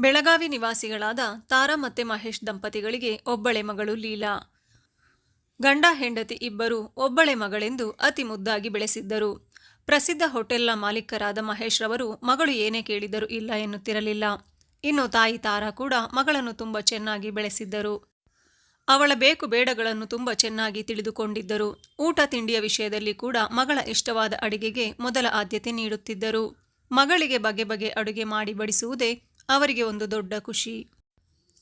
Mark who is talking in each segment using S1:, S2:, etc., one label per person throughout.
S1: ಬೆಳಗಾವಿ ನಿವಾಸಿಗಳಾದ ತಾರಾ ಮತ್ತೆ ಮಹೇಶ್ ದಂಪತಿಗಳಿಗೆ ಒಬ್ಬಳೆ ಮಗಳು ಲೀಲಾ. ಗಂಡ ಹೆಂಡತಿ ಇಬ್ಬರು ಒಬ್ಬಳೆ ಮಗಳೆಂದು ಅತಿ ಮುದ್ದಾಗಿ ಬೆಳೆಸಿದ್ದರು. ಪ್ರಸಿದ್ಧ ಹೋಟೆಲ್ನ ಮಾಲೀಕರಾದ ಮಹೇಶ್ ರವರು, ಮಗಳು ಏನೇ ಕೇಳಿದರೂ ಇಲ್ಲ ಎನ್ನುತ್ತಿರಲಿಲ್ಲ. ಇನ್ನು ತಾಯಿ ತಾರಾ ಕೂಡ ಮಗಳನ್ನು ತುಂಬ ಚೆನ್ನಾಗಿ ಬೆಳೆಸಿದ್ದರು. ಅವಳ ಬೇಕು ಬೇಡಗಳನ್ನು ತುಂಬ ಚೆನ್ನಾಗಿ ತಿಳಿದುಕೊಂಡಿದ್ದರು. ಊಟ ತಿಂಡಿಯ ವಿಷಯದಲ್ಲಿ ಕೂಡ ಮಗಳ ಇಷ್ಟವಾದ ಅಡಿಗೆಗೆ ಮೊದಲ ಆದ್ಯತೆ ನೀಡುತ್ತಿದ್ದರು. ಮಗಳಿಗೆ ಬಗೆ ಬಗೆ ಅಡುಗೆ ಮಾಡಿ ಬಡಿಸುವುದೇ ಅವರಿಗೆ ಒಂದು ದೊಡ್ಡ ಖುಷಿ.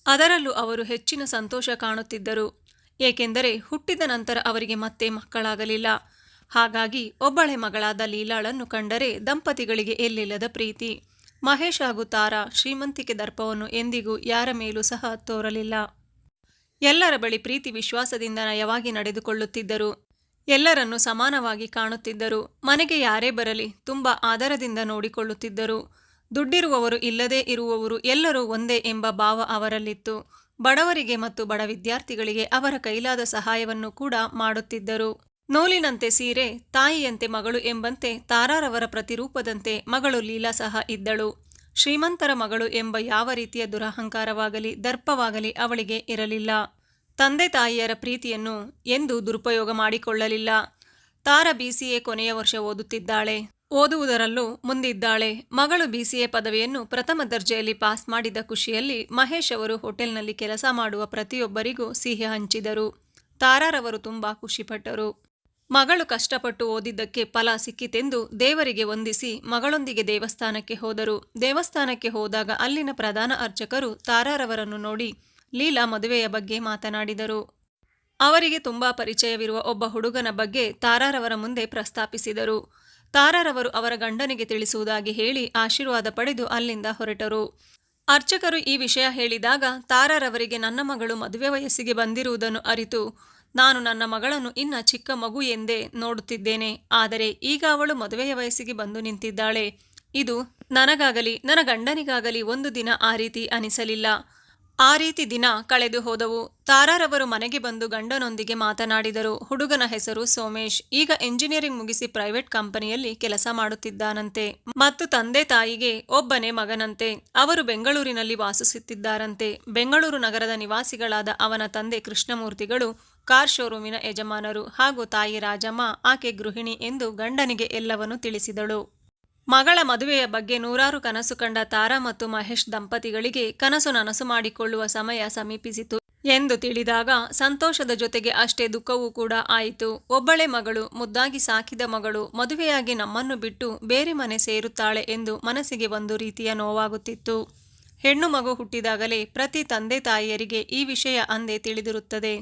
S1: ಅದರಲ್ಲೂ ಅವರು ಹೆಚ್ಚಿನ ಸಂತೋಷ ಕಾಣುತ್ತಿದ್ದರು. ಏಕೆಂದರೆ ಹುಟ್ಟಿದ ನಂತರ ಅವರಿಗೆ ಮತ್ತೆ ಮಕ್ಕಳಾಗಲಿಲ್ಲ. ಹಾಗಾಗಿ ಒಬ್ಬಳೆ ಮಗಳಾದ ಲೀಲಾಳನ್ನು ಕಂಡರೆ ದಂಪತಿಗಳಿಗೆ ಎಲ್ಲಿಲ್ಲದ ಪ್ರೀತಿ. ಮಹೇಶ್ ಹಾಗೂ ತಾರಾ ಶ್ರೀಮಂತಿಕೆ ದರ್ಪವನ್ನು ಎಂದಿಗೂ ಯಾರ ಮೇಲೂ ಸಹ ತೋರಲಿಲ್ಲ. ಎಲ್ಲರ ಬಳಿ ಪ್ರೀತಿ ವಿಶ್ವಾಸದಿಂದ ನಯವಾಗಿ ನಡೆದುಕೊಳ್ಳುತ್ತಿದ್ದರು. ಎಲ್ಲರನ್ನು ಸಮಾನವಾಗಿ ಕಾಣುತ್ತಿದ್ದರು. ಮನೆಗೆ ಯಾರೇ ಬರಲಿ ತುಂಬ ಆದರದಿಂದ ನೋಡಿಕೊಳ್ಳುತ್ತಿದ್ದರು. ದುಡ್ಡಿರುವವರು ಇಲ್ಲದೇ ಇರುವವರು ಎಲ್ಲರೂ ಒಂದೇ ಎಂಬ ಭಾವ ಅವರಲ್ಲಿತ್ತು. ಬಡವರಿಗೆ ಮತ್ತು ಬಡ ವಿದ್ಯಾರ್ಥಿಗಳಿಗೆ ಅವರ ಕೈಲಾದ ಸಹಾಯವನ್ನು ಕೂಡ ಮಾಡುತ್ತಿದ್ದರು. ನೂಲಿನಂತೆ ಸೀರೆ, ತಾಯಿಯಂತೆ ಮಗಳು ಎಂಬಂತೆ ತಾರಾರವರ ಪ್ರತಿರೂಪದಂತೆ ಮಗಳು ಲೀಲಾ ಸಹ ಇದ್ದಳು. ಶ್ರೀಮಂತರ ಮಗಳು ಎಂಬ ಯಾವ ರೀತಿಯ ದುರಹಂಕಾರವಾಗಲಿ, ದರ್ಪವಾಗಲಿ ಅವಳಿಗೆ ಇರಲಿಲ್ಲ. ತಂದೆ ತಾಯಿಯರ ಪ್ರೀತಿಯನ್ನು ಎಂದೂ ದುರುಪಯೋಗ ಮಾಡಿಕೊಳ್ಳಲಿಲ್ಲ. ತಾರ ಬಿಸಿಎ ಕೊನೆಯ ವರ್ಷ ಓದುತ್ತಿದ್ದಾಳೆ. ಓದುವುದರಲ್ಲೂ ಮುಂದಿದ್ದಾಳೆ. ಮಗಳು ಬಿಸಿಎ ಪದವಿಯನ್ನು ಪ್ರಥಮ ದರ್ಜೆಯಲ್ಲಿ ಪಾಸ್ ಮಾಡಿದ ಖುಷಿಯಲ್ಲಿ ಮಹೇಶ್ ಅವರು ಹೋಟೆಲ್ನಲ್ಲಿ ಕೆಲಸ ಮಾಡುವ ಪ್ರತಿಯೊಬ್ಬರಿಗೂ ಸಿಹಿ ಹಂಚಿದರು. ತಾರಾರವರು ತುಂಬಾ ಖುಷಿಪಟ್ಟರು. ಮಗಳು ಕಷ್ಟಪಟ್ಟು ಓದಿದ್ದಕ್ಕೆ ಫಲ ಸಿಕ್ಕಿತೆಂದು ದೇವರಿಗೆ ವಂದಿಸಿ ಮಗಳೊಂದಿಗೆ ದೇವಸ್ಥಾನಕ್ಕೆ ಹೋದರು. ದೇವಸ್ಥಾನಕ್ಕೆ ಹೋದಾಗ ಅಲ್ಲಿನ ಪ್ರಧಾನ ಅರ್ಚಕರು ತಾರಾರವರನ್ನು ನೋಡಿ ಲೀಲಾ ಮದುವೆಯ ಬಗ್ಗೆ ಮಾತನಾಡಿದರು. ಅವರಿಗೆ ತುಂಬಾ ಪರಿಚಯವಿರುವ ಒಬ್ಬ ಹುಡುಗನ ಬಗ್ಗೆ ತಾರಾರವರ ಮುಂದೆ ಪ್ರಸ್ತಾಪಿಸಿದರು. ತಾರಾರವರು ಅವರ ಗಂಡನಿಗೆ ತಿಳಿಸುವುದಾಗಿ ಹೇಳಿ ಆಶೀರ್ವಾದ ಪಡೆದು ಅಲ್ಲಿಂದ ಹೊರಟರು. ಅರ್ಚಕರು ಈ ವಿಷಯ ಹೇಳಿದಾಗ ತಾರಾರವರಿಗೆ ನನ್ನ ಮಗಳು ಮದುವೆ ವಯಸ್ಸಿಗೆ ಬಂದಿರುವುದನ್ನು ಅರಿತು, ನಾನು ನನ್ನ ಮಗಳನ್ನು ಇನ್ನ ಚಿಕ್ಕ ಮಗು ಎಂದೇ ನೋಡುತ್ತಿದ್ದೇನೆ, ಆದರೆ ಈಗ ಅವಳು ಮದುವೆಯ ವಯಸ್ಸಿಗೆ ಬಂದು ನಿಂತಿದ್ದಾಳೆ. ಇದು ನನಗಾಗಲಿ, ನನ್ನ ಗಂಡನಿಗಾಗಲಿ ಒಂದು ದಿನ ಆ ರೀತಿ ಅನಿಸಲಿಲ್ಲ. ಆ ರೀತಿ ದಿನ ಕಳೆದು ಹೋದವು. ತಾರಾರವರು ಮನೆಗೆ ಬಂದು ಗಂಡನೊಂದಿಗೆ ಮಾತನಾಡಿದರು. ಹುಡುಗನ ಹೆಸರು ಸೋಮೇಶ್. ಈಗ ಎಂಜಿನಿಯರಿಂಗ್ ಮುಗಿಸಿ ಪ್ರೈವೇಟ್ ಕಂಪನಿಯಲ್ಲಿ ಕೆಲಸ ಮಾಡುತ್ತಿದ್ದಾನಂತೆ. ಮತ್ತು ತಂದೆ ತಾಯಿಗೆ ಒಬ್ಬನೇ ಮಗನಂತೆ. ಅವರು ಬೆಂಗಳೂರಿನಲ್ಲಿ ವಾಸಿಸುತ್ತಿದ್ದಾರಂತೆ. ಬೆಂಗಳೂರು ನಗರದ ನಿವಾಸಿಗಳಾದ ಅವನ ತಂದೆ ಕೃಷ್ಣಮೂರ್ತಿಗಳು, ಕಾರ್ ಶೋರೂಮಿನ ಯಜಮಾನರು ಹಾಗೂ ತಾಯಿ ರಾಜಮ್ಮ, ಆಕೆ ಗೃಹಿಣಿ ಎಂದು ಗಂಡನಿಗೆ ಎಲ್ಲವನ್ನೂ ತಿಳಿಸಿದಳು. ಮಗಳ ಮದುವೆಯ ಬಗ್ಗೆ ನೂರಾರು ಕನಸು ಕಂಡ ತಾರಾ ಮತ್ತು ಮಹೇಶ್ ದಂಪತಿಗಳಿಗೆ ಕನಸು ನನಸು ಮಾಡಿಕೊಳ್ಳುವ ಸಮಯ ಸಮೀಪಿಸಿತು ಎಂದು ತಿಳಿದಾಗ ಸಂತೋಷದ ಜೊತೆಗೆ ಅಷ್ಟೇ ದುಃಖವೂ ಕೂಡ ಆಯಿತು. ಒಬ್ಬಳೆ ಮಗಳು, ಮುದ್ದಾಗಿ ಸಾಕಿದ ಮಗಳು ಮದುವೆಯಾಗಿ ನಮ್ಮನ್ನು ಬಿಟ್ಟು ಬೇರೆ ಮನೆ ಸೇರುತ್ತಾಳೆ ಎಂದು ಮನಸ್ಸಿಗೆ ಒಂದು ರೀತಿಯ ನೋವಾಗುತ್ತಿತ್ತು. ಹೆಣ್ಣು ಮಗು ಹುಟ್ಟಿದಾಗಲೇ ಪ್ರತಿ ತಂದೆ ತಾಯಿಯರಿಗೆ ಈ ವಿಷಯ ಅಂದೇ ತಿಳಿದಿರುತ್ತದೆ.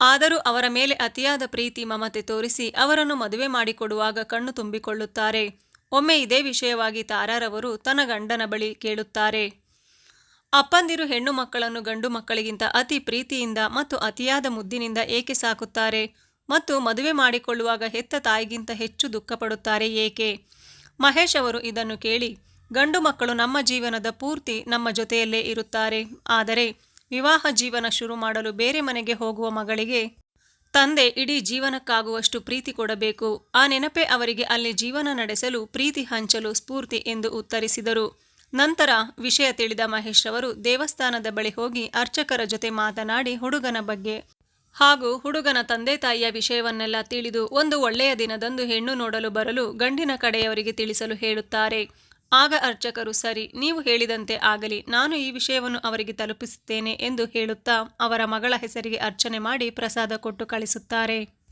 S1: ಆದರೂ ಅವರ ಮೇಲೆ ಅತಿಯಾದ ಪ್ರೀತಿ ಮಮತೆ ತೋರಿಸಿ ಅವರನ್ನು ಮದುವೆ ಮಾಡಿಕೊಡುವಾಗ ಕಣ್ಣು ತುಂಬಿಕೊಳ್ಳುತ್ತಾರೆ. ಒಮ್ಮೆ ಇದೇ ವಿಷಯವಾಗಿ ತಾರಾರವರು ತನ್ನ ಗಂಡನ ಬಳಿ ಕೇಳುತ್ತಾರೆ. ಅಪ್ಪಂದಿರು ಹೆಣ್ಣು ಮಕ್ಕಳನ್ನು ಗಂಡು ಮಕ್ಕಳಿಗಿಂತ ಅತಿ ಪ್ರೀತಿಯಿಂದ ಮತ್ತು ಅತಿಯಾದ ಮುದ್ದಿನಿಂದ ಏಕೆ ಸಾಕುತ್ತಾರೆ? ಮತ್ತು ಮದುವೆ ಮಾಡಿಕೊಳ್ಳುವಾಗ ಹೆತ್ತ ತಾಯಿಗಿಂತ ಹೆಚ್ಚು ದುಃಖಪಡುತ್ತಾರೆ ಏಕೆ? ಮಹೇಶ್ ಅವರು ಇದನ್ನು ಕೇಳಿ, ಗಂಡು ಮಕ್ಕಳು ನಮ್ಮ ಜೀವನದ ಪೂರ್ತಿ ನಮ್ಮ ಜೊತೆಯಲ್ಲೇ ಇರುತ್ತಾರೆ. ಆದರೆ, ವಿವಾಹ ಜೀವನ ಶುರು ಮಾಡಲು ಬೇರೆ ಮನೆಗೆ ಹೋಗುವ ಮಗಳಿಗೆ ತಂದೆ ಇಡೀ ಜೀವನಕ್ಕಾಗುವಷ್ಟು ಪ್ರೀತಿ ಕೊಡಬೇಕು. ಆ ನೆನಪೇ ಅವರಿಗೆ ಅಲ್ಲಿ ಜೀವನ ನಡೆಸಲು ಪ್ರೀತಿ ಹಂಚಲು ಸ್ಫೂರ್ತಿ ಎಂದು ಉತ್ತರಿಸಿದರು. ನಂತರ ವಿಷಯ ತಿಳಿದ ಮಹೇಶ್ ಅವರು ದೇವಸ್ಥಾನದ ಬಳಿ ಹೋಗಿ ಅರ್ಚಕರ ಜೊತೆ ಮಾತನಾಡಿ ಹುಡುಗನ ಬಗ್ಗೆ. ಹಾಗೂ ಹುಡುಗನ ತಂದೆ ತಾಯಿಯ ವಿಷಯವನ್ನೆಲ್ಲ ತಿಳಿದು ಒಂದು ಒಳ್ಳೆಯ ದಿನದಂದು ಹೆಣ್ಣು ನೋಡಲು ಬರಲು ಗಂಡಿನ ಕಡೆಯವರಿಗೆ ತಿಳಿಸಲು ಹೇಳುತ್ತಾರೆ. ಆಗ ಅರ್ಚಕರು, ಸರಿ, ನೀವು ಹೇಳಿದಂತೆ ಆಗಲಿ, ನಾನು ಈ ವಿಷಯವನ್ನು ಅವರಿಗೆ ತಲುಪಿಸುತ್ತೇನೆ ಎಂದು ಹೇಳುತ್ತಾ ಅವರ ಮಗಳ ಹೆಸರಿಗೆ ಅರ್ಚನೆ ಮಾಡಿ ಪ್ರಸಾದ ಕೊಟ್ಟು ಕಳಿಸುತ್ತಾರೆ.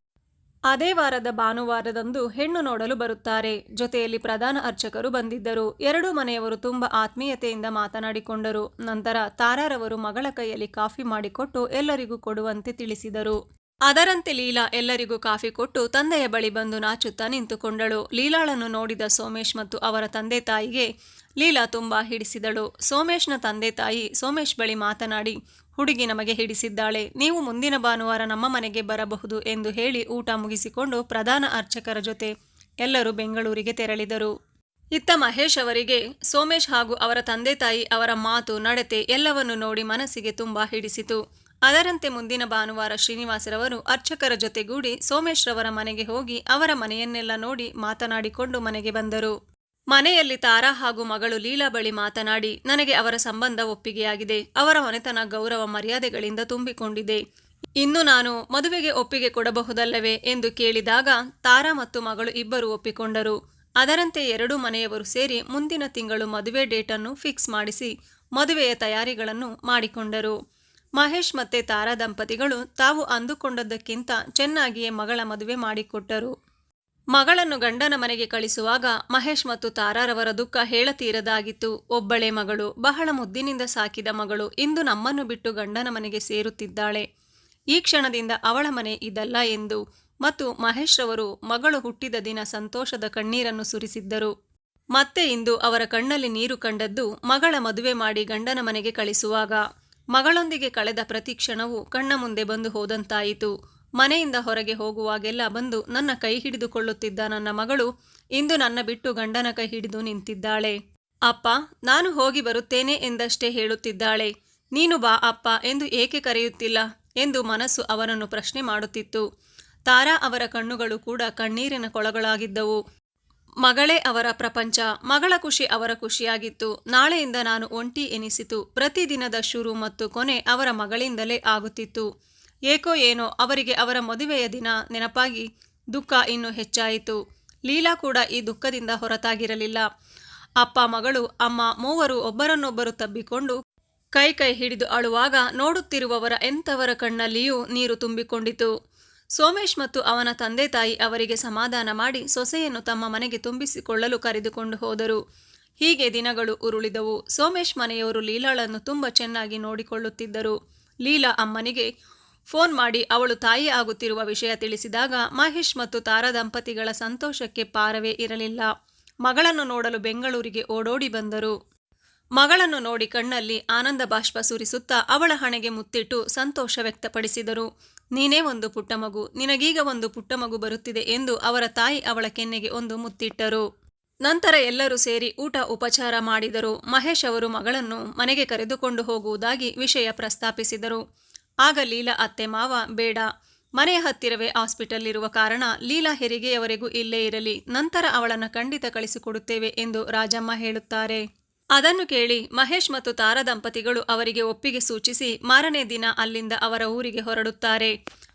S1: ಅದೇ ವಾರದ ಭಾನುವಾರದಂದು ಹೆಣ್ಣು ನೋಡಲು ಬರುತ್ತಾರೆ. ಜೊತೆಯಲ್ಲಿ ಪ್ರಧಾನ ಅರ್ಚಕರು ಬಂದಿದ್ದರು. ಎರಡೂ ಮನೆಯವರು ತುಂಬ ಆತ್ಮೀಯತೆಯಿಂದ ಮಾತನಾಡಿಕೊಂಡರು. ನಂತರ ತಾರಾರವರು ಮಗಳ ಕೈಯಲ್ಲಿ ಕಾಫಿ ಮಾಡಿಕೊಟ್ಟು ಎಲ್ಲರಿಗೂ ಕೊಡುವಂತೆ ತಿಳಿಸಿದರು. ಅದರಂತೆ ಲೀಲಾ ಎಲ್ಲರಿಗೂ ಕಾಫಿ ಕೊಟ್ಟು ತಂದೆಯ ಬಳಿ ಬಂದು ನಾಚುತ್ತಾ ನಿಂತುಕೊಂಡಳು. ಲೀಲಾಳನ್ನು ನೋಡಿದ ಸೋಮೇಶ್ ಮತ್ತು ಅವರ ತಂದೆ ತಾಯಿಗೆ ಲೀಲಾ ತುಂಬ ಹಿಡಿಸಿದಳು. ಸೋಮೇಶ್ನ ತಂದೆ ತಾಯಿ ಸೋಮೇಶ್ ಬಳಿ ಮಾತನಾಡಿ, ಹುಡುಗಿ ನಮಗೆ ಹಿಡಿಸಿದ್ದಾಳೆ. ನೀವು ಮುಂದಿನ ಭಾನುವಾರ ನಮ್ಮ ಮನೆಗೆ ಬರಬಹುದು ಎಂದು ಹೇಳಿ ಊಟ ಮುಗಿಸಿಕೊಂಡು ಪ್ರಧಾನ ಅರ್ಚಕರ ಜೊತೆ ಎಲ್ಲರೂ ಬೆಂಗಳೂರಿಗೆ ತೆರಳಿದರು. ಇತ್ತ ಮಹೇಶ್ ಅವರಿಗೆ ಸೋಮೇಶ್ ಹಾಗೂ ಅವರ ತಂದೆ ತಾಯಿ ಅವರ ಮಾತು, ನಡತೆ ಎಲ್ಲವನ್ನು ನೋಡಿ ಮನಸ್ಸಿಗೆ ತುಂಬ ಹಿಡಿಸಿತು. ಅದರಂತೆ ಮುಂದಿನ ಭಾನುವಾರ ಶ್ರೀನಿವಾಸರವರು ಅರ್ಚಕರ ಜೊತೆಗೂಡಿ ಸೋಮೇಶ್ವರವರ ಮನೆಗೆ ಹೋಗಿ ಅವರ ಮನೆಯನ್ನೆಲ್ಲ ನೋಡಿ ಮಾತನಾಡಿಕೊಂಡು ಮನೆಗೆ ಬಂದರು. ಮನೆಯಲ್ಲಿ ತಾರಾ ಹಾಗೂ ಮಗಳು ಲೀಲಾ ಬಳಿ ಮಾತನಾಡಿ, ನನಗೆ ಅವರ ಸಂಬಂಧ ಒಪ್ಪಿಗೆಯಾಗಿದೆ. ಅವರ ಮನೆತನ ಗೌರವ ಮರ್ಯಾದೆಗಳಿಂದ ತುಂಬಿಕೊಂಡಿದೆ. ಇನ್ನು ನಾನು ಮದುವೆಗೆ ಒಪ್ಪಿಗೆ ಕೊಡಬಹುದಲ್ಲವೇ ಎಂದು ಕೇಳಿದಾಗ ತಾರಾ ಮತ್ತು ಮಗಳು ಇಬ್ಬರು ಒಪ್ಪಿಕೊಂಡರು. ಅದರಂತೆ ಎರಡೂ ಮನೆಯವರು ಸೇರಿ ಮುಂದಿನ ತಿಂಗಳು ಮದುವೆ ಡೇಟನ್ನು ಫಿಕ್ಸ್ ಮಾಡಿಸಿ ಮದುವೆಯ ತಯಾರಿಗಳನ್ನು ಮಾಡಿಕೊಂಡರು. ಮಹೇಶ್ ಮತ್ತೆ ತಾರಾ ದಂಪತಿಗಳು ತಾವು ಅಂದುಕೊಂಡದ್ದಕ್ಕಿಂತ ಚೆನ್ನಾಗಿಯೇ ಮಗಳ ಮದುವೆ ಮಾಡಿಕೊಟ್ಟರು. ಮಗಳನ್ನು ಗಂಡನ ಮನೆಗೆ ಕಳಿಸುವಾಗ ಮಹೇಶ್ ಮತ್ತು ತಾರಾರವರ ದುಃಖ ಹೇಳತೀರದಾಗಿತ್ತು. ಒಬ್ಬಳೆ ಮಗಳು, ಬಹಳ ಮುದ್ದಿನಿಂದ ಸಾಕಿದ ಮಗಳು ಇಂದು ನಮ್ಮನ್ನು ಬಿಟ್ಟು ಗಂಡನ ಮನೆಗೆ ಸೇರುತ್ತಿದ್ದಾಳೆ. ಈ ಕ್ಷಣದಿಂದ ಅವಳ ಮನೆ ಇದಲ್ಲ ಎಂದು ಮತ್ತು ಮಹೇಶ್ ರವರು ಮಗಳು ಹುಟ್ಟಿದ ದಿನ ಸಂತೋಷದ ಕಣ್ಣೀರನ್ನು ಸುರಿಸಿದ್ದರು. ಮತ್ತೆ ಇಂದು ಅವರ ಕಣ್ಣಲ್ಲಿ ನೀರು ಕಂಡದ್ದು ಮಗಳ ಮದುವೆ ಮಾಡಿ ಗಂಡನ ಮನೆಗೆ ಕಳಿಸುವಾಗ. ಮಗಳೊಂದಿಗೆ ಕಳೆದ ಪ್ರತಿ ಕ್ಷಣವೂ ಕಣ್ಣ ಮುಂದೆ ಬಂದು ಹೋದಂತಾಯಿತು. ಮನೆಯಿಂದ ಹೊರಗೆ ಹೋಗುವಾಗೆಲ್ಲ ಬಂದು ನನ್ನ ಕೈ ಹಿಡಿದುಕೊಳ್ಳುತ್ತಿದ್ದ ನನ್ನ ಮಗಳು ಇಂದು ನನ್ನ ಬಿಟ್ಟು ಗಂಡನ ಕೈ ಹಿಡಿದು ನಿಂತಿದ್ದಾಳೆ. ಅಪ್ಪ, ನಾನು ಹೋಗಿ ಬರುತ್ತೇನೆ ಎಂದಷ್ಟೇ ಹೇಳುತ್ತಿದ್ದಾಳೆ. ನೀನು ಬಾ ಅಪ್ಪ ಎಂದು ಏಕೆ ಕರೆಯುತ್ತಿಲ್ಲ ಎಂದು ಮನಸ್ಸು ಅವರನ್ನು ಪ್ರಶ್ನೆ ಮಾಡುತ್ತಿತ್ತು. ತಾರಾ ಅವರ ಕಣ್ಣುಗಳು ಕೂಡ ಕಣ್ಣೀರಿನ ಕೊಳಗಳಾಗಿದ್ದವು. ಮಗಳೇ ಅವರ ಪ್ರಪಂಚ, ಮಗಳ ಖುಷಿ ಅವರ ಖುಷಿಯಾಗಿತ್ತು. ನಾಳೆಯಿಂದ ನಾನು ಒಂಟಿ ಎನಿಸಿತು. ಪ್ರತಿದಿನದ ಶುರು ಮತ್ತು ಕೊನೆ ಅವರ ಮಗಳಿಂದಲೇ ಆಗುತ್ತಿತ್ತು. ಏಕೋ ಏನೋ, ಅವರಿಗೆ ಅವರ ಮದುವೆಯ ದಿನ ನೆನಪಾಗಿ ದುಃಖ ಇನ್ನೂ ಹೆಚ್ಚಾಯಿತು. ಲೀಲಾ ಕೂಡ ಈ ದುಃಖದಿಂದ ಹೊರತಾಗಿರಲಿಲ್ಲ. ಅಪ್ಪ, ಮಗಳು, ಅಮ್ಮ ಮೂವರು ಒಬ್ಬರನ್ನೊಬ್ಬರು ತಬ್ಬಿಕೊಂಡು ಕೈ ಕೈ ಹಿಡಿದು ಅಳುವಾಗ ನೋಡುತ್ತಿರುವವರ ಎಂಥವರ ಕಣ್ಣಲ್ಲಿಯೂ ನೀರು ತುಂಬಿಕೊಂಡಿತು. ಸೋಮೇಶ್ ಮತ್ತು ಅವನ ತಂದೆ ತಾಯಿ ಅವರಿಗೆ ಸಮಾಧಾನ ಮಾಡಿ ಸೊಸೆಯನ್ನು ತಮ್ಮ ಮನೆಗೆ ತುಂಬಿಸಿಕೊಳ್ಳಲು ಕರೆದುಕೊಂಡು ಹೋದರು. ಹೀಗೆ ದಿನಗಳು ಉರುಳಿದವು. ಸೋಮೇಶ್ ಮನೆಯವರು ಲೀಲಾಳನ್ನು ತುಂಬ ಚೆನ್ನಾಗಿ ನೋಡಿಕೊಳ್ಳುತ್ತಿದ್ದರು. ಲೀಲಾ ಅಮ್ಮನಿಗೆ ಫೋನ್ ಮಾಡಿ ಅವಳು ತಾಯಿ ಆಗುತ್ತಿರುವ ವಿಷಯ ತಿಳಿಸಿದಾಗ ಮಹೇಶ್ ಮತ್ತು ತಾರಾ ದಂಪತಿಗಳ ಸಂತೋಷಕ್ಕೆ ಪಾರವೇ ಇರಲಿಲ್ಲ. ಮಗಳನ್ನು ನೋಡಲು ಬೆಂಗಳೂರಿಗೆ ಓಡೋಡಿ ಬಂದರು. ಮಗಳನ್ನು ನೋಡಿ ಕಣ್ಣಲ್ಲಿ ಆನಂದ ಬಾಷ್ಪ ಸುರಿಸುತ್ತಾ ಅವಳ ಹಣೆಗೆ ಮುತ್ತಿಟ್ಟು ಸಂತೋಷ ವ್ಯಕ್ತಪಡಿಸಿದರು. ನೀನೇ ಒಂದು ಪುಟ್ಟ ಮಗು, ನಿನಗೀಗ ಒಂದು ಪುಟ್ಟ ಮಗು ಬರುತ್ತಿದೆ ಎಂದು ಅವರ ತಾಯಿ ಅವಳ ಕೆನ್ನೆಗೆ ಒಂದು ಮುತ್ತಿಟ್ಟರು. ನಂತರ ಎಲ್ಲರೂ ಸೇರಿ ಊಟ ಉಪಚಾರ ಮಾಡಿದರು. ಮಹೇಶ್ ಅವರು ಮಗಳನ್ನು ಮನೆಗೆ ಕರೆದುಕೊಂಡು ಹೋಗುವುದಾಗಿ ವಿಷಯ ಪ್ರಸ್ತಾಪಿಸಿದರು. ಆಗ ಲೀಲಾ ಅತ್ತೆ ಮಾವ, ಬೇಡ. ಮನೆಯ ಹತ್ತಿರವೇ ಹಾಸ್ಪಿಟಲ್ ಇರುವ ಕಾರಣ ಲೀಲಾ ಹೆರಿಗೆಯವರೆಗೂ ಇಲ್ಲೇ ಇರಲಿ, ನಂತರ ಅವಳನ್ನು ಖಂಡಿತ ಕಳಿಸಿಕೊಡುತ್ತೇವೆ ಎಂದು ರಾಜಮ್ಮ ಹೇಳುತ್ತಾರೆ. ಅದನ್ನು ಕೇಳಿ ಮಹೇಶ್ ಮತ್ತು ತಾರಾ ದಂಪತಿಗಳು ಅವರಿಗೆ ಒಪ್ಪಿಗೆ ಸೂಚಿಸಿ ಮಾರನೇ ದಿನ ಅಲ್ಲಿಂದ ಅವರ ಊರಿಗೆ ಹೊರಡುತ್ತಾರೆ.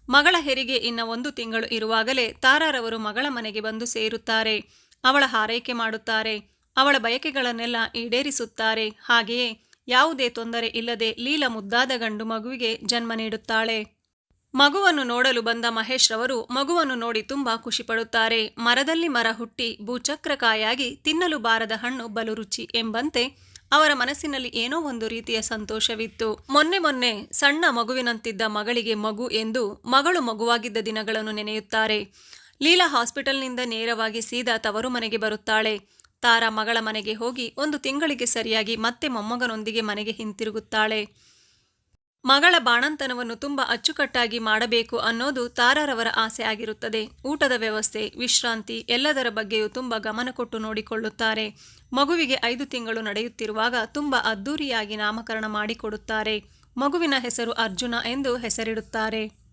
S1: ಮಗಳ ಹೆರಿಗೆ ಇನ್ನ ಒಂದು ತಿಂಗಳು ಇರುವಾಗಲೇ ತಾರಾರವರು ಮಗಳ ಮನೆಗೆ ಬಂದು ಸೇರುತ್ತಾರೆ. ಅವಳ ಹಾರೈಕೆ ಮಾಡುತ್ತಾರೆ. ಅವಳ ಬಯಕೆಗಳನ್ನೆಲ್ಲ ಈಡೇರಿಸುತ್ತಾರೆ. ಹಾಗೆಯೇ ಯಾವುದೇ ತೊಂದರೆ ಇಲ್ಲದೆ ಲೀಲ ಮುದ್ದಾದ ಗಂಡು ಮಗುವಿಗೆ ಜನ್ಮ ನೀಡುತ್ತಾಳೆ. ಮಗುವನ್ನು ನೋಡಲು ಬಂದ ಮಹೇಶ್ ರವರು ಮಗುವನ್ನು ನೋಡಿ ತುಂಬಾ ಖುಷಿಪಡುತ್ತಾರೆ ಮರದಲ್ಲಿ ಮರ ಹುಟ್ಟಿ ಭೂಚಕ್ರಕಾಯಾಗಿ ತಿನ್ನಲು ಬಾರದ ಹಣ್ಣು ಬಲು ರುಚಿ ಎಂಬಂತೆ ಅವರ ಮನಸ್ಸಿನಲ್ಲಿ ಏನೋ ಒಂದು ರೀತಿಯ ಸಂತೋಷವಿತ್ತು. ಮೊನ್ನೆ ಮೊನ್ನೆ ಸಣ್ಣ ಮಗುವಿನಂತಿದ್ದ ಮಗಳಿಗೆ ಮಗು ಎಂದು ಮಗಳು ಮಗುವಾಗಿದ್ದ ದಿನಗಳನ್ನು ನೆನೆಯುತ್ತಾರೆ. ಲೀಲಾ ಹಾಸ್ಪಿಟಲ್ನಿಂದ ನೇರವಾಗಿ ಸೀದಾ ತವರು ಮನೆಗೆ ಬರುತ್ತಾಳೆ. ತಾರಾ ಮಗಳ ಮನೆಗೆ ಹೋಗಿ ಒಂದು ತಿಂಗಳಿಗೆ ಸರಿಯಾಗಿ ಮತ್ತೆ ಮೊಮ್ಮಗನೊಂದಿಗೆ ಮನೆಗೆ ಹಿಂತಿರುಗುತ್ತಾಳೆ. ಮಗಳ ಬಾಣಂತನವನ್ನು ತುಂಬ ಅಚ್ಚುಕಟ್ಟಾಗಿ ಮಾಡಬೇಕು ಅನ್ನೋದು ತಾರಾರವರ ಆಸೆ ಆಗಿರುತ್ತದೆ. ಊಟದ ವ್ಯವಸ್ಥೆ, ವಿಶ್ರಾಂತಿ ಎಲ್ಲದರ ಬಗ್ಗೆಯೂ ತುಂಬ ಗಮನ ಕೊಟ್ಟು ನೋಡಿಕೊಳ್ಳುತ್ತಾರೆ. ಮಗುವಿಗೆ ಐದು ತಿಂಗಳು ನಡೆಯುತ್ತಿರುವಾಗ ತುಂಬ ಅದ್ದೂರಿಯಾಗಿ ನಾಮಕರಣ ಮಾಡಿಕೊಡುತ್ತಾರೆ. ಮಗುವಿನ ಹೆಸರು ಅರ್ಜುನ ಎಂದು ಹೆಸರಿಡುತ್ತಾರೆ.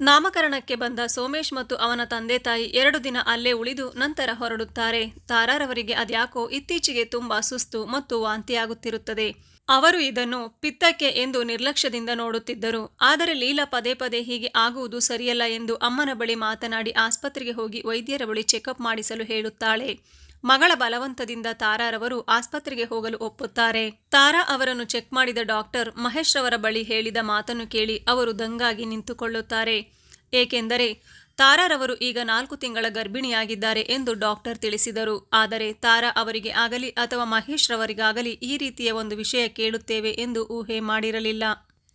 S1: ನಾಮಕರಣಕ್ಕೆ ಬಂದ ಸೋಮೇಶ್ ಮತ್ತು ಅವನ ತಂದೆ ತಾಯಿ ಎರಡು ದಿನ ಅಲ್ಲೇ ಉಳಿದು ನಂತರ ಹೊರಡುತ್ತಾರೆ. ತಾರಾರವರಿಗೆ ಅದ್ಯಾಕೋ ಇತ್ತೀಚೆಗೆ ತುಂಬಾ ಸುಸ್ತು ಮತ್ತು ವಾಂತಿಯಾಗುತ್ತಿರುತ್ತದೆ. ಅವರು ಇದನ್ನು ಪಿತ್ತಕ್ಕೆ ಎಂದು ನಿರ್ಲಕ್ಷ್ಯದಿಂದ ನೋಡುತ್ತಿದ್ದರು. ಆದರೆ ಲೀಲಾ ಪದೇ ಪದೇ ಹೀಗೆ ಆಗುವುದು ಸರಿಯಲ್ಲ ಎಂದು ಅಮ್ಮನ ಬಳಿ ಮಾತನಾಡಿ ಆಸ್ಪತ್ರೆಗೆ ಹೋಗಿ ವೈದ್ಯರ ಬಳಿ ಚೆಕಪ್ ಮಾಡಿಸಲು ಹೇಳುತ್ತಾಳೆ. ಮಗಳ ಬಲವಂತದಿಂದ ತಾರಾರವರು ಆಸ್ಪತ್ರೆಗೆ ಹೋಗಲು ಒಪ್ಪುತ್ತಾರೆ. ತಾರಾ ಅವರನ್ನು ಚೆಕ್ ಮಾಡಿದ ಡಾಕ್ಟರ್ ಮಹೇಶ್ ರವರ ಬಳಿ ಹೇಳಿದ ಮಾತನ್ನು ಕೇಳಿ ಅವರು ದಂಗಾಗಿ ನಿಂತುಕೊಳ್ಳುತ್ತಾರೆ. ಏಕೆಂದರೆ ತಾರಾರವರು ಈಗ ನಾಲ್ಕು ತಿಂಗಳ ಗರ್ಭಿಣಿಯಾಗಿದ್ದಾರೆ ಎಂದು ಡಾಕ್ಟರ್ ತಿಳಿಸಿದರು. ಆದರೆ ತಾರಾ ಅವರಿಗೆ ಆಗಲಿ ಅಥವಾ ಮಹೇಶ್ ರವರಿಗಾಗಲಿ ಈ ರೀತಿಯ ಒಂದು ವಿಷಯ ಕೇಳುತ್ತೇವೆ ಎಂದು ಊಹೆ ಮಾಡಿರಲಿಲ್ಲ.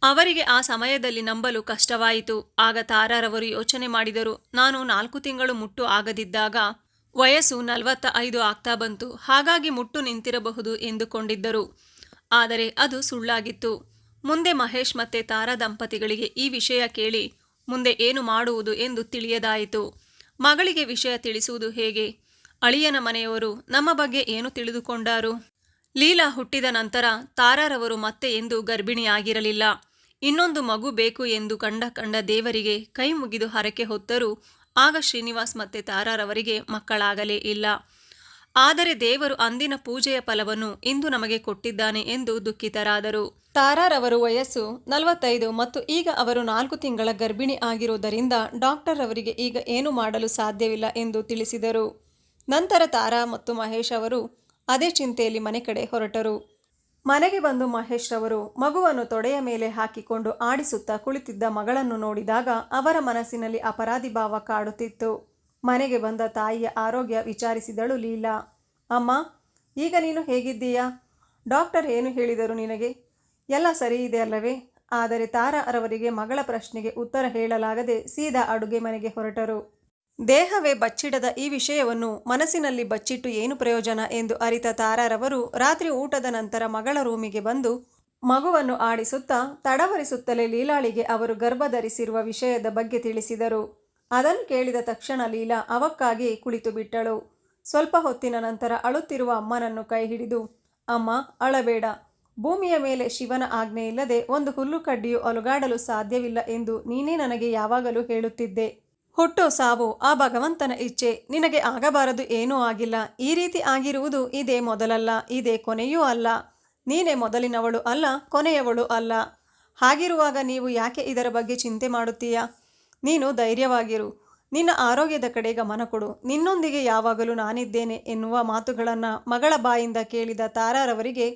S1: ಅವರಿಗೆ ಆ ಸಮಯದಲ್ಲಿ ನಂಬಲು ಕಷ್ಟವಾಯಿತು. ಆಗ ತಾರಾರವರು ಯೋಚನೆ ಮಾಡಿದರು, ನಾನು ನಾಲ್ಕು ತಿಂಗಳು ಮುಟ್ಟು ಆಗದಿದ್ದಾಗ ವಯಸ್ಸು ನಲವತ್ತ ಐದು ಆಗ್ತಾ ಬಂತು. ಹಾಗಾಗಿ ಮುಟ್ಟು ನಿಂತಿರಬಹುದು ಎಂದುಕೊಂಡಿದ್ದರು. ಆದರೆ ಅದು ಸುಳ್ಳಾಗಿತ್ತು. ಮುಂದೆ ಮಹೇಶ್ ಮತ್ತೆ ತಾರಾ ದಂಪತಿಗಳಿಗೆ ಈ ವಿಷಯ ಕೇಳಿ ಮುಂದೆ ಏನು ಮಾಡುವುದು ಎಂದು ತಿಳಿಯದಾಯಿತು. ಮಗಳಿಗೆ ವಿಷಯ ತಿಳಿಸುವುದು ಹೇಗೆ? ಅಳಿಯನ ಮನೆಯವರು ನಮ್ಮ ಬಗ್ಗೆ ಏನು ತಿಳಿದುಕೊಂಡಾರು? ಲೀಲಾ ಹುಟ್ಟಿದ ನಂತರ ತಾರಾರವರು ಮತ್ತೆ ಎಂದು ಗರ್ಭಿಣಿಯಾಗಿರಲಿಲ್ಲ. ಇನ್ನೊಂದು ಮಗು ಬೇಕು ಎಂದು ಕಂಡ ಕಂಡ ದೇವರಿಗೆ ಕೈ ಮುಗಿದು ಹರಕೆ ಹೊತ್ತರೂ ಆಗ ಶ್ರೀನಿವಾಸ್ ಮತ್ತೆ ತಾರಾರವರಿಗೆ ಮಕ್ಕಳಾಗಲೇ ಇಲ್ಲ. ಆದರೆ ದೇವರು ಅಂದಿನ ಪೂಜೆಯ ಫಲವನ್ನು ಇಂದು ನಮಗೆ ಕೊಟ್ಟಿದ್ದಾನೆ ಎಂದು ದುಃಖಿತರಾದರು. ತಾರಾರವರು ವಯಸ್ಸು ನಲವತ್ತೈದು ಮತ್ತು ಈಗ ಅವರು ನಾಲ್ಕು ತಿಂಗಳ ಗರ್ಭಿಣಿ ಆಗಿರುವುದರಿಂದ ಡಾಕ್ಟರ್ ಅವರಿಗೆ ಈಗ ಏನು ಮಾಡಲು ಸಾಧ್ಯವಿಲ್ಲ ಎಂದು ತಿಳಿಸಿದರು. ನಂತರ ತಾರಾ ಮತ್ತು ಮಹೇಶ್ ಅವರು ಅದೇ ಚಿಂತೆಯಲ್ಲಿ ಮನೆ ಕಡೆ ಹೊರಟರು. ಮನೆಗೆ ಬಂದು ಮಹೇಶ್ ರವರು ಮಗುವನ್ನು ತೊಡೆಯ ಮೇಲೆ ಹಾಕಿಕೊಂಡು ಆಡಿಸುತ್ತಾ ಕುಳಿತಿದ್ದ ಮಗಳನ್ನು ನೋಡಿದಾಗ ಅವರ ಮನಸ್ಸಿನಲ್ಲಿ ಅಪರಾಧಿ ಭಾವ ಕಾಡುತ್ತಿತ್ತು. ಮನೆಗೆ ಬಂದ ತಾಯಿಯ ಆರೋಗ್ಯ ವಿಚಾರಿಸಿದಳು ಲೀಲಾ. ಅಮ್ಮ, ಈಗ ನೀನು ಹೇಗಿದ್ದೀಯಾ? ಡಾಕ್ಟರ್ ಏನು ಹೇಳಿದರು ನಿನಗೆ? ಎಲ್ಲ ಸರಿ ಇದೆ ಅಲ್ಲವೇ? ಆದರೆ ತಾರಾ ಅವರಿಗೆ ಮಗಳ ಪ್ರಶ್ನೆಗೆ ಉತ್ತರ ಹೇಳಲಾಗದೆ ಸೀದಾ ಅಡುಗೆ ಮನೆಗೆ ಹೊರಟರು. ದೇಹವೇ ಬಚ್ಚಿಡದ ಈ ವಿಷಯವನ್ನು ಮನಸ್ಸಿನಲ್ಲಿ ಬಚ್ಚಿಟ್ಟು ಏನು ಪ್ರಯೋಜನ ಎಂದು ಅರಿತ ತಾರಾರವರು ರಾತ್ರಿ ಊಟದ ನಂತರ ಮಗಳ ರೂಮಿಗೆ ಬಂದು ಮಗುವನ್ನು ಆಡಿಸುತ್ತಾ ತಡವರಿಸುತ್ತಲೇ ಲೀಲಾಳಿಗೆ ಅವರು ಗರ್ಭಧರಿಸಿರುವ ವಿಷಯದ ಬಗ್ಗೆ ತಿಳಿಸಿದರು. ಅದನ್ನು ಕೇಳಿದ ತಕ್ಷಣ ಲೀಲಾ ಅವಕ್ಕಾಗಿ ಕುಳಿತು ಬಿಟ್ಟಳು. ಸ್ವಲ್ಪ ಹೊತ್ತಿನ ನಂತರ ಅಳುತ್ತಿರುವ ಅಮ್ಮನನ್ನು ಕೈ ಹಿಡಿದು, ಅಮ್ಮ, ಅಳಬೇಡ. ಭೂಮಿಯ ಮೇಲೆ ಶಿವನ ಆಜ್ಞೆ ಇಲ್ಲದೆ ಒಂದು ಹುಲ್ಲು ಕಡ್ಡಿಯು ಅಲುಗಾಡಲು ಸಾಧ್ಯವಿಲ್ಲ ಎಂದು ನೀನೇ ನನಗೆ ಯಾವಾಗಲೂ ಹೇಳುತ್ತಿದ್ದೆ. ಹುಟ್ಟು ಸಾವು ಆ ಭಗವಂತನ ಇಚ್ಛೆ. ನಿನಗೆ ಆಗಬಾರದು ಏನೂ ಆಗಿಲ್ಲ. ಈ ರೀತಿ ಆಗಿರುವುದು ಇದೇ ಮೊದಲಲ್ಲ. ಇದೇ ಕೊನೆಯೂ ಅಲ್ಲ. ನೀನೇ ಮೊದಲಿನವಳು ಅಲ್ಲ, ಕೊನೆಯವಳು ಅಲ್ಲ. ಹಾಗಿರುವಾಗ ನೀವು ಯಾಕೆ ಇದರ ಬಗ್ಗೆ ಚಿಂತೆ ಮಾಡುತ್ತೀಯಾ? ನೀನು ಧೈರ್ಯವಾಗಿರು. ನಿನ್ನ ಆರೋಗ್ಯದ ಕಡೆ ಗಮನ ಕೊಡು. ನಿನ್ನೊಂದಿಗೆ ಯಾವಾಗಲೂ ನಾನಿದ್ದೇನೆ ಎನ್ನುವ ಮಾತುಗಳನ್ನು ಮಗಳ ಬಾಯಿಂದ ಕೇಳಿದ ತಾರಾರವರಿಗೆ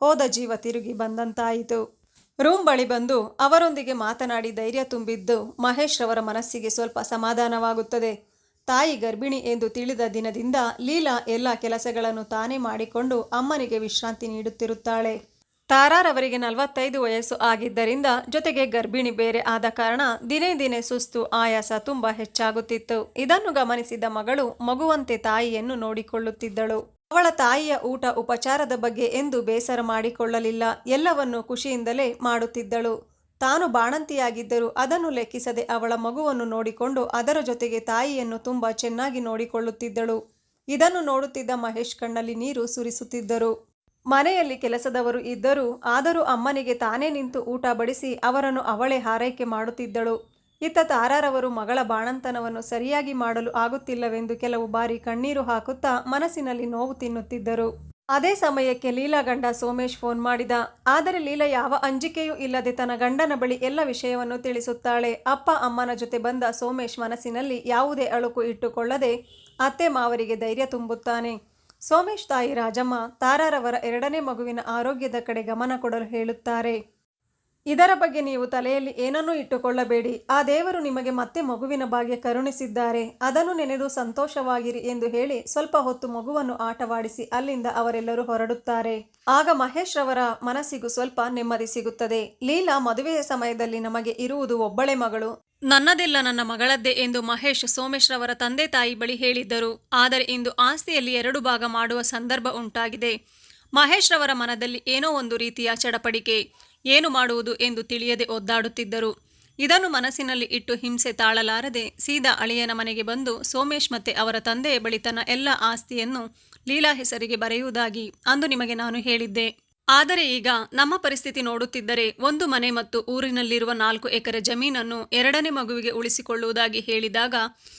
S1: ಹೋದ ಜೀವ ತಿರುಗಿ ಬಂದಂತಾಯಿತು. ರೂಮ್ ಬಳಿ ಬಂದು ಅವರೊಂದಿಗೆ ಮಾತನಾಡಿ ಧೈರ್ಯ ತುಂಬಿದ್ದು ಮಹೇಶ್ ರವರ ಮನಸ್ಸಿಗೆ ಸ್ವಲ್ಪ ಸಮಾಧಾನವಾಗುತ್ತದೆ. ತಾಯಿ ಗರ್ಭಿಣಿ ಎಂದು ತಿಳಿದ ದಿನದಿಂದ ಲೀಲಾ ಎಲ್ಲ ಕೆಲಸಗಳನ್ನು ತಾನೇ ಮಾಡಿಕೊಂಡು ಅಮ್ಮನಿಗೆ ವಿಶ್ರಾಂತಿ ನೀಡುತ್ತಿರುತ್ತಾಳೆ. ತಾರಾರವರಿಗೆ ನಲವತ್ತೈದು ವಯಸ್ಸು ಆಗಿದ್ದರಿಂದ ಜೊತೆಗೆ ಗರ್ಭಿಣಿ ಬೇರೆ ಆದ ಕಾರಣ ದಿನೇ ದಿನೇ ಸುಸ್ತು, ಆಯಾಸ ತುಂಬ ಹೆಚ್ಚಾಗುತ್ತಿತ್ತು. ಇದನ್ನು ಗಮನಿಸಿದ ಮಗಳು ಮಗುವಂತೆ ತಾಯಿಯನ್ನು ನೋಡಿಕೊಳ್ಳುತ್ತಿದ್ದಳು. ಅವಳ ತಾಯಿಯ ಊಟ ಉಪಚಾರದ ಬಗ್ಗೆ ಎಂದು ಬೇಸರ ಮಾಡಿಕೊಳ್ಳಲಿಲ್ಲ. ಎಲ್ಲವನ್ನು ಖುಷಿಯಿಂದಲೇ ಮಾಡುತ್ತಿದ್ದಳು. ತಾನು ಬಾಣಂತಿಯಾಗಿದ್ದರೂ ಅದನ್ನು ಲೆಕ್ಕಿಸದೆ ಅವಳ ಮಗುವನ್ನು ನೋಡಿಕೊಂಡು ಅದರ ಜೊತೆಗೆ ತಾಯಿಯನ್ನು ತುಂಬಾ ಚೆನ್ನಾಗಿ ನೋಡಿಕೊಳ್ಳುತ್ತಿದ್ದಳು. ಇದನ್ನು ನೋಡುತ್ತಿದ್ದ ಮಹೇಶ್ ಕಣ್ಣಲ್ಲಿ ನೀರು ಸುರಿಸುತ್ತಿದ್ದರು. ಮನೆಯಲ್ಲಿ ಕೆಲಸದವರು ಇದ್ದರೂ ಆದರೂ ಅಮ್ಮನಿಗೆ ತಾನೇ ನಿಂತು ಊಟ ಬಡಿಸಿ ಅವರನ್ನು ಅವಳೇ ಹಾರೈಕೆ ಮಾಡುತ್ತಿದ್ದಳು. ಇತ್ತ ತಾರಾರವರು ಮಗಳ ಬಾಣಂತನವನ್ನು ಸರಿಯಾಗಿ ಮಾಡಲು ಆಗುತ್ತಿಲ್ಲವೆಂದು ಕೆಲವು ಬಾರಿ ಕಣ್ಣೀರು ಹಾಕುತ್ತಾ ಮನಸ್ಸಿನಲ್ಲಿ ನೋವು ತಿನ್ನುತ್ತಿದ್ದರು. ಅದೇ ಸಮಯಕ್ಕೆ ಲೀಲಾ ಗಂಡ ಸೋಮೇಶ್ ಫೋನ್ ಮಾಡಿದ. ಆದರೆ ಲೀಲಾ ಯಾವ ಅಂಜಿಕೆಯೂ ಇಲ್ಲದೆ ತನ್ನ ಗಂಡನ ಬಳಿ ಎಲ್ಲ ವಿಷಯವನ್ನು ತಿಳಿಸುತ್ತಾಳೆ. ಅಪ್ಪ ಅಮ್ಮನ ಜೊತೆ ಬಂದ ಸೋಮೇಶ್ ಮನಸ್ಸಿನಲ್ಲಿ ಯಾವುದೇ ಅಳುಕು ಇಟ್ಟುಕೊಳ್ಳದೆ ಅತ್ತೆ ಮಾವರಿಗೆ ಧೈರ್ಯ ತುಂಬುತ್ತಾನೆ. ಸೋಮೇಶ್ ತಾಯಿ ರಾಜಮ್ಮ ತಾರಾರವರ ಎರಡನೇ ಮಗುವಿನ ಆರೋಗ್ಯದ ಕಡೆ ಗಮನ ಕೊಡಲು ಹೇಳುತ್ತಾರೆ. ಇದರ ಬಗ್ಗೆ ನೀವು ತಲೆಯಲ್ಲಿ ಏನನ್ನೂ ಇಟ್ಟುಕೊಳ್ಳಬೇಡಿ. ಆ ದೇವರು ನಿಮಗೆ ಮತ್ತೆ ಮಗುವಿನ ಭಾಗ್ಯ ಕರುಣಿಸಿದ್ದಾರೆ. ಅದನ್ನು ನೆನೆದು ಸಂತೋಷವಾಗಿರಿ ಎಂದು ಹೇಳಿ ಸ್ವಲ್ಪ ಹೊತ್ತು ಮಗುವನ್ನು ಆಟವಾಡಿಸಿ ಅಲ್ಲಿಂದ ಅವರೆಲ್ಲರೂ ಹೊರಡುತ್ತಾರೆ. ಆಗ ಮಹೇಶ್ ರವರ ಮನಸ್ಸಿಗೂ ಸ್ವಲ್ಪ ನೆಮ್ಮದಿ ಸಿಗುತ್ತದೆ. ಲೀಲಾ ಮದುವೆಯ ಸಮಯದಲ್ಲಿ ನಮಗೆ ಇರುವುದು ಒಬ್ಬಳೆ ಮಗಳು. ನನ್ನದೆಲ್ಲ ನನ್ನ ಮಗಳದ್ದೇ ಎಂದು ಮಹೇಶ್ ಸೋಮೇಶ್ ರವರ ತಂದೆ ತಾಯಿ ಬಳಿ ಹೇಳಿದ್ದರು. ಆದರೆ ಇಂದು ಆಸ್ತಿಯಲ್ಲಿ ಎರಡು ಭಾಗ ಮಾಡುವ ಸಂದರ್ಭ ಉಂಟಾಗಿದೆ. ಮಹೇಶ್ ರವರ ಮನದಲ್ಲಿ ಏನೋ ಒಂದು ರೀತಿಯ ಚಡಪಡಿಕೆ. ಏನು ಮಾಡುವುದು ಎಂದು ತಿಳಿಯದೆ ಒದ್ದಾಡುತ್ತಿದ್ದರು. ಇದನ್ನು ಮನಸ್ಸಿನಲ್ಲಿ ಇಟ್ಟು ಹಿಂಸೆ ತಾಳಲಾರದೆ ಸೀದಾ ಅಳಿಯನ ಮನೆಗೆ ಬಂದು ಸೋಮೇಶ್ ಮತ್ತೆ ಅವರ ತಂದೆಯ ಬಳಿ ತನ್ನ ಎಲ್ಲ ಆಸ್ತಿಯನ್ನು ಲೀಲಾ ಹೆಸರಿಗೆ ಬರೆಯುವುದಾಗಿ ಅಂದು ನಿಮಗೆ ನಾನು ಹೇಳಿದ್ದೆ. ಆದರೆ ಈಗ ನಮ್ಮ ಪರಿಸ್ಥಿತಿ ನೋಡುತ್ತಿದ್ದರೆ ಒಂದು ಮನೆ ಮತ್ತು ಊರಿನಲ್ಲಿರುವ ನಾಲ್ಕು ಎಕರೆ ಜಮೀನನ್ನು ಎರಡನೇ ಮಗುವಿಗೆ ಉಳಿಸಿಕೊಳ್ಳುವುದಾಗಿ ಹೇಳಿದಾಗ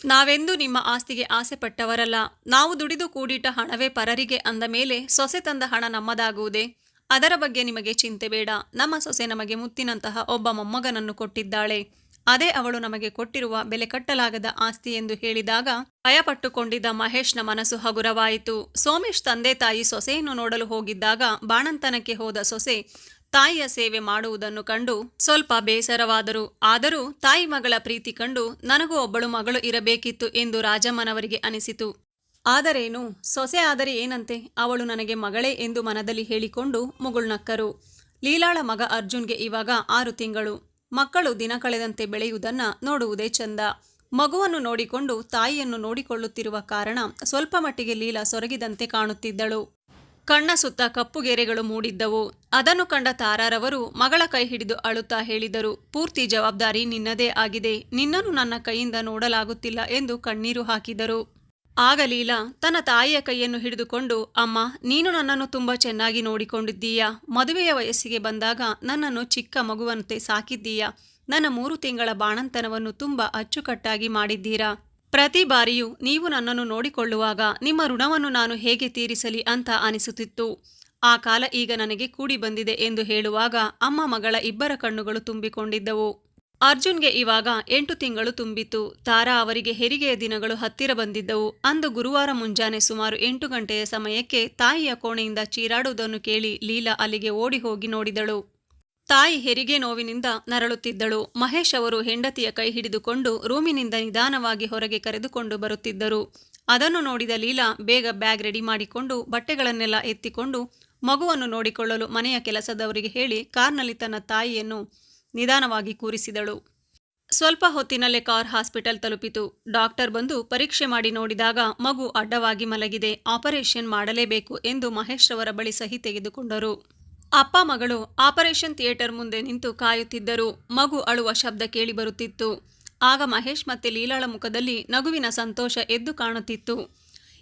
S1: ನಾವೆಂದೂ ನಿಮ್ಮ ಆಸ್ತಿಗೆ ಆಸೆ ಪಟ್ಟವರಲ್ಲ ನಾವು ದುಡಿದು ಕೂಡಿಟ್ಟ ಹಣವೇ ಪರರಿಗೆ ಅಂದ ಮೇಲೆ ಸೊಸೆ ತಂದ ಹಣ ನಮ್ಮದಾಗುವುದೇ? ಅದರ ಬಗ್ಗೆ ನಿಮಗೆ ಚಿಂತೆ ಬೇಡ. ನಮ್ಮ ಸೊಸೆ ನಮಗೆ ಮುತ್ತಿನಂತಹ ಒಬ್ಬ ಮೊಮ್ಮಗನನ್ನು ಕೊಟ್ಟಿದ್ದಾಳೆ. ಅದೇ ಅವಳು ನಮಗೆ ಕೊಟ್ಟಿರುವ ಬೆಲೆ ಕಟ್ಟಲಾಗದ ಆಸ್ತಿ ಎಂದು ಹೇಳಿದಾಗ ಭಯಪಟ್ಟುಕೊಂಡಿದ್ದ ಮಹೇಶ್ನ ಮನಸ್ಸು ಹಗುರವಾಯಿತು. ಸೋಮೇಶ್ ತಂದೆ ತಾಯಿ ಸೊಸೆಯನ್ನು ನೋಡಲು ಹೋಗಿದ್ದಾಗ ಬಾಣಂತನಕ್ಕೆ ಹೋದ ಸೊಸೆ ತಾಯಿಯ ಸೇವೆ ಮಾಡುವುದನ್ನು ಕಂಡು ಸ್ವಲ್ಪ ಬೇಸರವಾದರು. ಆದರೂ ತಾಯಿ ಮಗಳ ಪ್ರೀತಿ ಕಂಡು ನನಗೂ ಒಬ್ಬಳು ಮಗಳು ಇರಬೇಕಿತ್ತು ಎಂದು ರಾಜಮ್ಮನವರಿಗೆ ಅನಿಸಿತು. ಆದರೇನು? ಸೊಸೆ ಆದರೆ ಏನಂತೆ? ಅವಳು ನನಗೆ ಮಗಳೇ ಎಂದು ಮನದಲ್ಲಿ ಹೇಳಿಕೊಂಡು ಮುಗುಳ್ನಕ್ಕರು ಲೀಲಾಳ ಮಗ ಅರ್ಜುನ್ಗೆ ಇವಾಗ ಆರು ತಿಂಗಳು. ಮಕ್ಕಳು ದಿನ ಕಳೆದಂತೆ ಬೆಳೆಯುವುದನ್ನ ನೋಡುವುದೇ ಚಂದ. ಮಗುವನ್ನು ನೋಡಿಕೊಂಡು ತಾಯಿಯನ್ನು ನೋಡಿಕೊಳ್ಳುತ್ತಿರುವ ಕಾರಣ ಸ್ವಲ್ಪ ಮಟ್ಟಿಗೆ ಲೀಲಾ ಸೊರಗಿದಂತೆ ಕಾಣುತ್ತಿದ್ದಳು. ಕಣ್ಣ ಸುತ್ತ ಕಪ್ಪುಗೆರೆಗಳು ಮೂಡಿದ್ದವು. ಅದನ್ನು ಕಂಡ ತಾರಾರವರು ಮಗಳ ಕೈ ಹಿಡಿದು ಅಳುತ್ತಾ ಹೇಳಿದರು, ಪೂರ್ತಿ ಜವಾಬ್ದಾರಿ ನಿನ್ನದೇ ಆಗಿದೆ. ನಿನ್ನನ್ನು ನನ್ನ ಕೈಯಿಂದ ನೋಡಲಾಗುತ್ತಿಲ್ಲ ಎಂದು ಕಣ್ಣೀರು ಹಾಕಿದರು. ಆಗ ಲೀಲಾ ತನ್ನ ತಾಯಿಯ ಕೈಯನ್ನು ಹಿಡಿದುಕೊಂಡು, ಅಮ್ಮ, ನೀನು ನನ್ನನ್ನು ತುಂಬ ಚೆನ್ನಾಗಿ ನೋಡಿಕೊಂಡಿದ್ದೀಯಾ? ಮದುವೆಯ ವಯಸ್ಸಿಗೆ ಬಂದಾಗ ನನ್ನನ್ನು ಚಿಕ್ಕ ಮಗುವಂತೆ ಸಾಕಿದ್ದೀಯಾ? ನನ್ನ ಮೂರು ತಿಂಗಳ ಬಾಣಂತನವನ್ನು ತುಂಬ ಅಚ್ಚುಕಟ್ಟಾಗಿ ಮಾಡಿದ್ದೀರಾ? ಪ್ರತಿ ಬಾರಿಯೂ ನೀವು ನನ್ನನ್ನು ನೋಡಿಕೊಳ್ಳುವಾಗ ನಿಮ್ಮ ಋಣವನ್ನು ನಾನು ಹೇಗೆ ತೀರಿಸಲಿ ಅಂತ ಅನಿಸುತ್ತಿತ್ತು. ಆ ಕಾಲ ಈಗ ನನಗೆ ಕೂಡಿ ಬಂದಿದೆ ಎಂದು ಹೇಳುವಾಗ ಅಮ್ಮ ಮಗಳ ಇಬ್ಬರ ಕಣ್ಣುಗಳು ತುಂಬಿಕೊಂಡಿದ್ದವು. ಅರ್ಜುನ್ಗೆ ಇವಾಗ ಎಂಟು ತಿಂಗಳು ತುಂಬಿತ್ತು. ತಾರಾ ಅವರಿಗೆ ಹೆರಿಗೆಯ ದಿನಗಳು ಹತ್ತಿರ ಬಂದಿದ್ದವು. ಅಂದು ಗುರುವಾರ ಮುಂಜಾನೆ ಸುಮಾರು ಎಂಟು ಗಂಟೆಯ ಸಮಯಕ್ಕೆ ತಾಯಿಯ ಕೋಣೆಯಿಂದ ಚೀರಾಡುವುದನ್ನು ಕೇಳಿ ಲೀಲಾ ಅಲ್ಲಿಗೆ ಓಡಿ ಹೋಗಿ ನೋಡಿದಳು. ತಾಯಿ ಹೆರಿಗೆ ನೋವಿನಿಂದ ನರಳುತ್ತಿದ್ದಳು. ಮಹೇಶ್ ಅವರು ಹೆಂಡತಿಯ ಕೈ ಹಿಡಿದುಕೊಂಡು ರೂಮಿನಿಂದ ನಿಧಾನವಾಗಿ ಹೊರಗೆ ಕರೆದುಕೊಂಡು ಬರುತ್ತಿದ್ದರು. ಅದನ್ನು ನೋಡಿದ ಲೀಲಾ ಬೇಗ ಬ್ಯಾಗ್ ರೆಡಿ ಮಾಡಿಕೊಂಡು ಬಟ್ಟೆಗಳನ್ನೆಲ್ಲ ಎತ್ತಿಕೊಂಡು ಮಗುವನ್ನು ನೋಡಿಕೊಳ್ಳಲು ಮನೆಯ ಕೆಲಸದವರಿಗೆ ಹೇಳಿ ಕಾರ್ನಲ್ಲಿ ತನ್ನ ತಾಯಿಯನ್ನು ನಿಧಾನವಾಗಿ ಕೂರಿಸಿದಳು. ಸ್ವಲ್ಪ ಹೊತ್ತಿನಲ್ಲೇ ಕಾರ್ ಹಾಸ್ಪಿಟಲ್ ತಲುಪಿತು. ಡಾಕ್ಟರ್ ಬಂದು ಪರೀಕ್ಷೆ ಮಾಡಿ ನೋಡಿದಾಗ ಮಗು ಅಡ್ಡವಾಗಿ ಮಲಗಿದೆ. ಆಪರೇಷನ್ ಮಾಡಲೇಬೇಕು ಎಂದು ಮಹೇಶ್ ರವರ ಬಳಿ ಸಹಿ ತೆಗೆದುಕೊಂಡರು. ಅಪ್ಪ ಮಗಳು ಆಪರೇಷನ್ ಥಿಯೇಟರ್ ಮುಂದೆ ನಿಂತು ಕಾಯುತ್ತಿದ್ದರು. ಮಗು ಅಳುವ ಶಬ್ದ ಕೇಳಿ ಬರುತ್ತಿತ್ತು. ಆಗ ಮಹೇಶ್ ಮತ್ತೆ ಲೀಲಾಳ ಮುಖದಲ್ಲಿ ನಗುವಿನ ಸಂತೋಷ ಎದ್ದು ಕಾಣುತ್ತಿತ್ತು.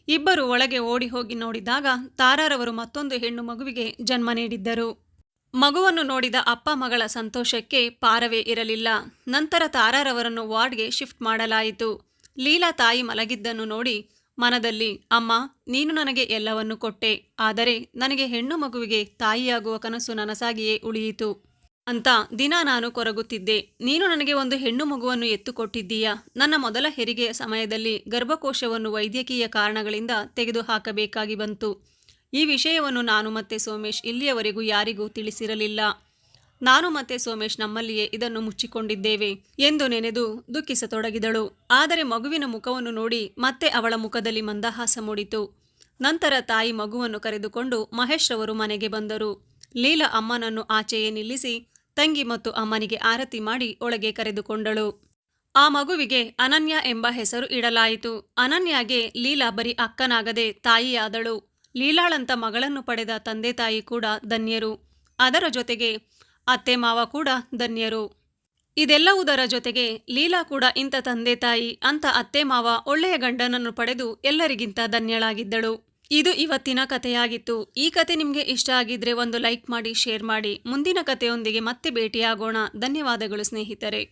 S1: ಇಬ್ಬರು ಒಳಗೆ ಓಡಿ ಹೋಗಿ ನೋಡಿದಾಗ ತಾರಾರವರು ಮತ್ತೊಂದು ಹೆಣ್ಣು ಮಗುವಿಗೆ ಜನ್ಮ ನೀಡಿದ್ದರು. ಮಗುವನ್ನು ನೋಡಿದ ಅಪ್ಪ ಮಗಳ ಸಂತೋಷಕ್ಕೆ ಪಾರವೇ ಇರಲಿಲ್ಲ. ನಂತರ ತಾರಾರವರನ್ನು ವಾರ್ಡ್ಗೆ ಶಿಫ್ಟ್ ಮಾಡಲಾಯಿತು. ಲೀಲಾ ತಾಯಿ ಮಲಗಿದ್ದನ್ನು ನೋಡಿ ಮನದಲ್ಲಿ, ಅಮ್ಮ, ನೀನು ನನಗೆ ಎಲ್ಲವನ್ನು ಕೊಟ್ಟೆ. ಆದರೆ ನನಗೆ ಹೆಣ್ಣು ಮಗುವಿಗೆ ತಾಯಿಯಾಗುವ ಕನಸು ನನಸಾಗಿಯೇ ಉಳಿಯಿತು. ಅಂತ ದಿನ ನಾನು ಕೊರಗುತ್ತಿದ್ದೆ. ನೀನು ನನಗೆ ಒಂದು ಹೆಣ್ಣು ಮಗುವನ್ನು ಎತ್ತುಕೊಟ್ಟಿದ್ದೀಯಾ? ನನ್ನ ಮೊದಲ ಹೆರಿಗೆಯ ಸಮಯದಲ್ಲಿ ಗರ್ಭಕೋಶವನ್ನು ವೈದ್ಯಕೀಯ ಕಾರಣಗಳಿಂದ ತೆಗೆದುಹಾಕಬೇಕಾಗಿ ಬಂತು. ಈ ವಿಷಯವನ್ನು ನಾನು ಮತ್ತೆ ಸೋಮೇಶ್ ಇಲ್ಲಿಯವರೆಗೂ ಯಾರಿಗೂ ತಿಳಿಸಿರಲಿಲ್ಲ. ನಾನು ಮತ್ತೆ ಸೋಮೇಶ್ ನಮ್ಮಲ್ಲಿಯೇ ಇದನ್ನು ಮುಚ್ಚಿಕೊಂಡಿದ್ದೇವೆ ಎಂದು ನೆನೆದು ದುಃಖಿಸತೊಡಗಿದಳು. ಆದರೆ ಮಗುವಿನ ಮುಖವನ್ನು ನೋಡಿ ಮತ್ತೆ ಅವಳ ಮುಖದಲ್ಲಿ ಮಂದಹಾಸ ಮೂಡಿತು. ನಂತರ ತಾಯಿ ಮಗುವನ್ನು ಕರೆದುಕೊಂಡು ಮಹೇಶ್ ರವರು ಮನೆಗೆ ಬಂದರು. ಲೀಲಾ ಅಮ್ಮನನ್ನು ಆಚೆಯೇ ನಿಲ್ಲಿಸಿ ತಂಗಿ ಮತ್ತು ಅಮ್ಮನಿಗೆ ಆರತಿ ಮಾಡಿ ಒಳಗೆ ಕರೆದುಕೊಂಡಳು. ಆ ಮಗುವಿಗೆ ಅನನ್ಯ ಎಂಬ ಹೆಸರು ಇಡಲಾಯಿತು. ಅನನ್ಯಾಗೆ ಲೀಲಾ ಬರೀ ಅಕ್ಕನಾಗದೆ ತಾಯಿಯಾದಳು. ಲೀಲಾಳಂತ ಮಗಳನ್ನು ಪಡೆದ ತಂದೆ ತಾಯಿ ಕೂಡ ಧನ್ಯರು. ಅದರ ಜೊತೆಗೆ ಅತ್ತೆ ಮಾವ ಕೂಡ ಧನ್ಯರು. ಇದೆಲ್ಲವುದರ ಜೊತೆಗೆ ಲೀಲಾ ಕೂಡ ಇಂಥ ತಂದೆ ತಾಯಿ ಅಂತ ಅತ್ತೆ ಮಾವ, ಒಳ್ಳೆಯ ಗಂಡನನ್ನು ಪಡೆದು ಎಲ್ಲರಿಗಿಂತ ಧನ್ಯಳಾಗಿದ್ದಳು. ಇದು ಇವತ್ತಿನ ಕಥೆಯಾಗಿತ್ತು. ಈ ಕತೆ ನಿಮಗೆ ಇಷ್ಟ ಆಗಿದ್ರೆ ಒಂದು ಲೈಕ್ ಮಾಡಿ, ಶೇರ್ ಮಾಡಿ. ಮುಂದಿನ ಕಥೆಯೊಂದಿಗೆ ಮತ್ತೆ ಭೇಟಿಯಾಗೋಣ. ಧನ್ಯವಾದಗಳು ಸ್ನೇಹಿತರೆ.